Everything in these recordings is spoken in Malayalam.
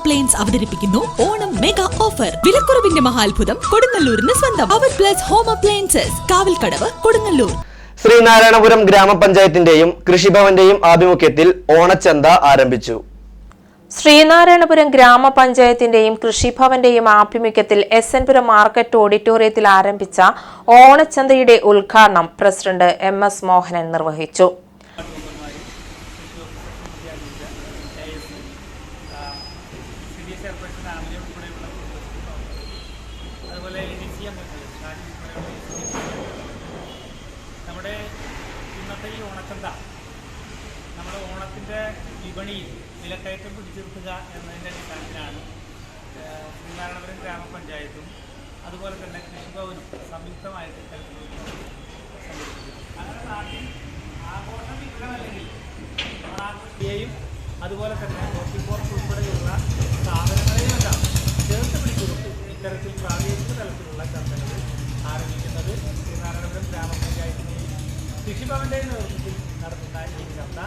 അപ്ലയൻസ് അവതരിപ്പിക്കുന്നു. ഓണം മെഗാ ഓഫർ വിലക്കുറവിന്റെ മഹാത്ഭുതം കൊടുങ്ങല്ലൂരിന് സ്വന്തം. അവർ plus home appliances Kavalkadavu Kodungallur. Sreenarayanapuram ഗ്രാമപഞ്ചായത്തിന്റെയും കൃഷിഭവന്റെയും ആഭിമുഖ്യത്തിൽ ഓണച്ചന്ത ആരംഭിച്ചു. ശ്രീനാരായണപുരം ഗ്രാമപഞ്ചായത്തിന്റെയും കൃഷിഭവന്റെയും ആഭിമുഖ്യത്തിൽ എസ് എൻ പുരം മാർക്കറ്റ് ഓഡിറ്റോറിയത്തിൽ ആരംഭിച്ച ഓണച്ചന്തയുടെ ഉദ്ഘാടനം പ്രസിഡന്റ് എം എസ് മോഹനൻ നിർവഹിച്ചു. സിഡി ചെയർപേഴ്സൺ ആമിനെ ഉൾപ്പെടെയുള്ള അതുപോലെ ഡി സി എം നമ്മുടെ ഇന്നത്തെ ഈ ഓണച്ചന്ത നമ്മുടെ ഓണത്തിന്റെ വിപണിയിൽ വിലക്കയറ്റം പിടിച്ചെടുക്കുക എന്നതിന്റെ അടിസ്ഥാനത്തിലാണ് ശ്രീനാരായണപുരം ഗ്രാമപഞ്ചായത്തും അതുപോലെ തന്നെ കൃഷിഭവനും സംയുക്തമായിട്ട് അങ്ങനെ നാട്ടിൽ ആഘോഷം വിഗ്രഹമല്ലെങ്കിൽ ഓണാഘോഷിയെയും അതുപോലെ തന്നെ കോഫിപ്പോർട്ട് ഉൾപ്പെടെയുള്ള സ്ഥാപനങ്ങളെയുമെല്ലാം ചേർത്ത് പിടിച്ചുകൊണ്ട് ഇത്തരത്തിൽ പ്രാദേശിക തലത്തിലുള്ള ചർച്ചകൾ ആരംഭിക്കുന്നത് ശ്രീനാരായണപുരം ഗ്രാമപഞ്ചായത്തിന്റെ കൃഷിഭവന്റെ നേതൃത്വത്തിൽ നടത്തുന്ന ഈ ചർച്ച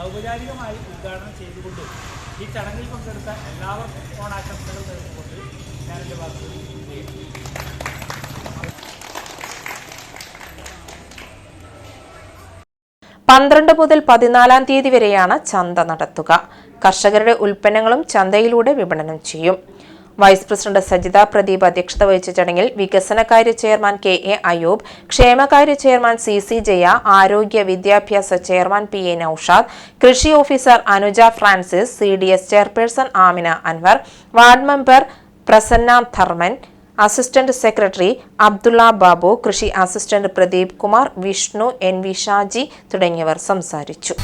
ഔപചാരികമായി ഉദ്ഘാടനം ചെയ്തുകൊണ്ട് ഈ ചടങ്ങിൽ പങ്കെടുത്ത എല്ലാവർക്കും ഓണാശംസകൾ നേർന്നുകൊണ്ട് ഞാൻ എന്റെ പന്ത്രണ്ട് മുതൽ പതിനാലാം തീയതി വരെയാണ് ചന്ത നടത്തുക. കർഷകരുടെ ഉൽപ്പന്നങ്ങളും ചന്തയിലൂടെ വിപണനം ചെയ്യും. വൈസ് പ്രസിഡന്റ് സജിത പ്രദീപ് അധ്യക്ഷത വഹിച്ച ചടങ്ങിൽ വികസനകാര്യ ചെയർമാൻ കെ എ അയൂബ് ക്ഷേമകാര്യ ചെയർമാൻ സി സി ജയ ആരോഗ്യ വിദ്യാഭ്യാസ ചെയർമാൻ പി എ നൌഷാദ് കൃഷി officer Anuja Francis C D S chairperson Amina Anwar ward member Prasanna Dharman assistant secretary Abdulla Babu കൃഷി assistant Pradeep Kumar Vishnu N V Shaji തുടങ്ങിയവർ സംസാരിച്ചു.